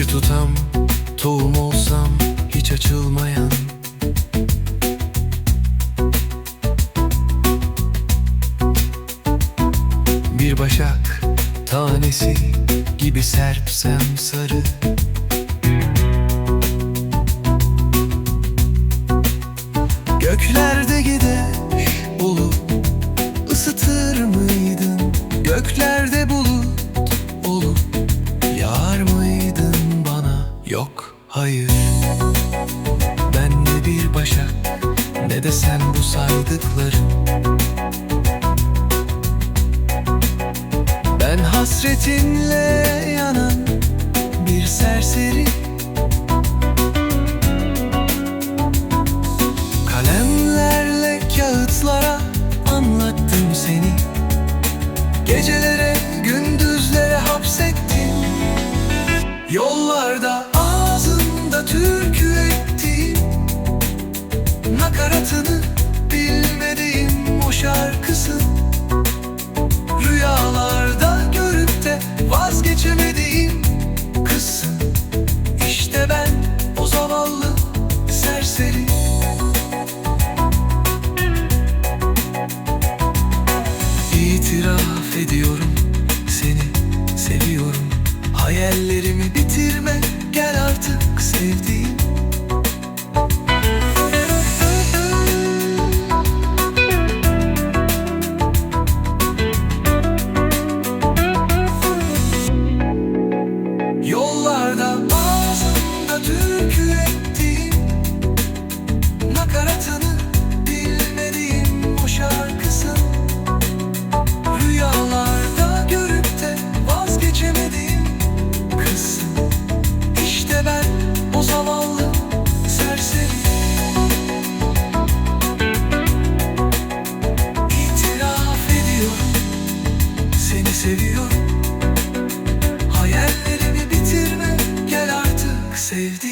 Bir tutam tohum olsam hiç açılmayan. Bir başak tanesi gibi serpsem sarı. Göklerde gider hayır. Ben ne bir başak ne de sen bu saydıklarım Ben hasretinle yanan bir serseri. Kalemlerle kağıtlara anlattım seni. Gecelere İtiraf ediyorum. Seni seviyorum. Hayallerimi bitirme. Gel artık sevdiğim. Yollarda ağzımda türkü seviyor. Hayallerimi bitirme gel artık sevdi